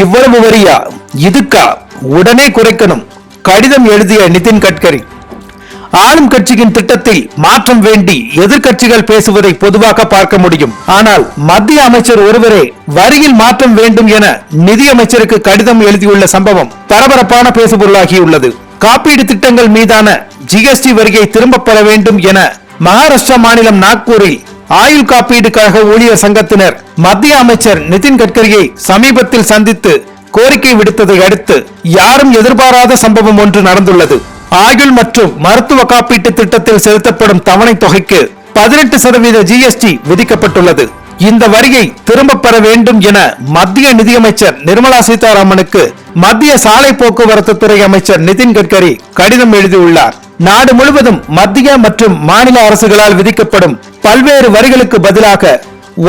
இவ்வளவு வரியா? இதுக்கா? உடனே குறைக்கணும். கடிதம் எழுதிய நிதின் கட்கரி. ஆளும் கட்சியின் திட்டத்தில் மாற்றம் வேண்டி எதிர்கட்சிகள் பேசுவதை பொதுவாக பார்க்க முடியும். ஆனால் மத்திய அமைச்சர் ஒருவரே வரியில் மாற்றம் வேண்டும் என நிதியமைச்சருக்கு கடிதம் எழுதியுள்ள சம்பவம் பரபரப்பான பேசுபொருளாகியுள்ளது காப்பீடு திட்டங்கள் மீதான ஜிஎஸ்டி வரியை திரும்பப் பெற வேண்டும் என மகாராஷ்டிரா மாநிலம் நாக்பூரில் ஆயுள் காப்பீடு கழக ஊழியர் சங்கத்தினர் மத்திய அமைச்சர் நிதின் கட்கரியை சமீபத்தில் சந்தித்து கோரிக்கை விடுத்ததை அடுத்து யாரும் எதிர்பாராத சம்பவம் ஒன்று நடந்துள்ளது. ஆயுள் மற்றும் மருத்துவ காப்பீட்டு திட்டத்தில் செலுத்தப்படும் தவணை தொகைக்கு பதினெட்டு சதவீத ஜிஎஸ்டி விதிக்கப்பட்டுள்ளது. இந்த வரியை திரும்ப பெற வேண்டும் என மத்திய நிதியமைச்சர் நிர்மலா சீதாராமனுக்கு மத்திய சாலை போக்குவரத்து துறை அமைச்சர் நிதின் கட்கரி கடிதம் எழுதியுள்ளார். நாடு முழுவதும் மத்திய மற்றும் மாநில அரசுகளால் விதிக்கப்படும் பல்வேறு வரிகளுக்கு பதிலாக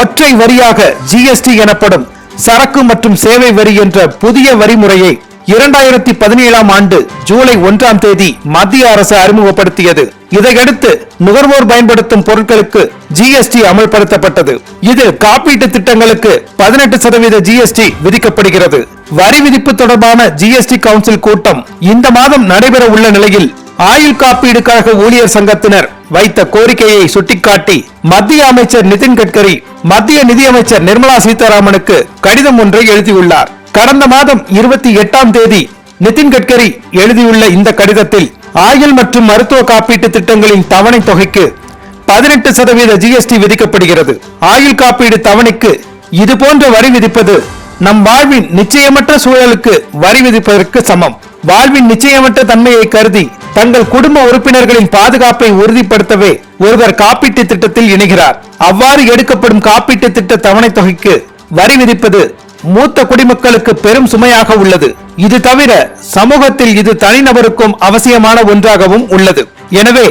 ஒற்றை வரியாக ஜிஎஸ்டி எனப்படும் சரக்கு மற்றும் சேவை வரி என்ற புதிய வரிமுறையை இரண்டாயிரத்தி பதினேழாம் ஆண்டு ஜூலை ஒன்றாம் தேதி மத்திய அரசு அறிமுகப்படுத்தியது. இதையடுத்து நுகர்வோர் பயன்படுத்தும் பொருட்களுக்கு ஜிஎஸ்டி அமல்படுத்தப்பட்டது. இதில் காப்பீட்டு திட்டங்களுக்கு பதினெட்டு சதவீத ஜிஎஸ்டி விதிக்கப்படுகிறது. வரி விதிப்பு தொடர்பான ஜிஎஸ்டி கவுன்சில் கூட்டம் இந்த மாதம் நடைபெற உள்ள நிலையில் ஆயுள் காப்பீடு கழக ஊழியர் சங்கத்தினர் வைத்த கோரிக்கையை சுட்டிக்காட்டி மத்திய அமைச்சர் நிதின் கட்கரி மத்திய நிதியமைச்சர் நிர்மலா சீதாராமனுக்கு கடிதம் ஒன்றை எழுதியுள்ளார். கடந்த மாதம் இருபத்தி எட்டாம் தேதி நிதின் கட்கரி எழுதியுள்ள இந்த கடிதத்தில் ஆயுள் மற்றும் மருத்துவ காப்பீட்டு திட்டங்களின் தவணை தொகைக்கு பதினெட்டு சதவீத ஜிஎஸ்டி விதிக்கப்படுகிறது. ஆயுள் காப்பீடு தவணைக்கு இதுபோன்ற வரி விதிப்பது நம் வாழ்வின் நிச்சயமற்ற சூழலுக்கு வரி விதிப்பதற்கு சமம். வாழ்வின் நிச்சயமற்ற தன்மையை கருதி தங்கள் குடும்ப உறுப்பினர்களின் பாதுகாப்பை உறுதிப்படுத்தவே ஒருவர் காப்பீட்டு திட்டத்தில் இணைகிறார். அவ்வாறு எடுக்கப்படும் காப்பீட்டு திட்ட தவணை தொகைக்கு வரி விதிப்பது மூத்த குடிமக்களுக்கு பெரும் சுமையாக உள்ளது. இது தவிர சமூகத்தில் இது தனிநபருக்கும் அவசியமான ஒன்றாகவும் உள்ளது. எனவே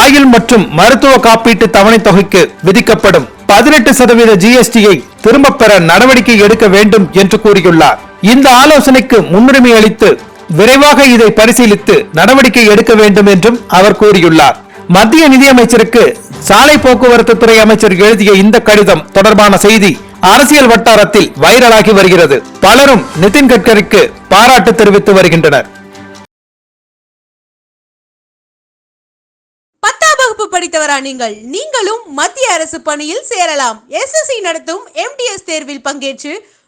ஆயுள் மற்றும் மருத்துவ காப்பீட்டு தவணை தொகைக்கு விதிக்கப்படும் பதினெட்டு சதவீத ஜிஎஸ்டியை திரும்பப் பெற நடவடிக்கை எடுக்க வேண்டும் என்று கூறியுள்ளார். இந்த ஆலோசனைக்கு முன்னுரிமை அளித்து விரைவாக இதை பரிசீலித்து நடவடிக்கை எடுக்க வேண்டும் என்றும் அவர் கூறியுள்ளார். மத்திய நிதியமைச்சருக்கு சாலை போக்குவரத்து துறை அமைச்சர் எழுதிய இந்த கடிதம் தொடர்பான செய்தி அரசியல் வட்டாரத்தில் வைரலாகி வருகிறது. பலரும் நிதின் கட்கரிக்கு பாராட்டு தெரிவித்து வருகின்றனர். பத்தாம் வகுப்பு படித்தவரா நீங்கள்? நீங்களும் மத்திய அரசு பணியில் சேரலாம். எஸ்எஸ்சி நடத்தும் எம்டிஎஸ் தேர்வில் பங்கேற்று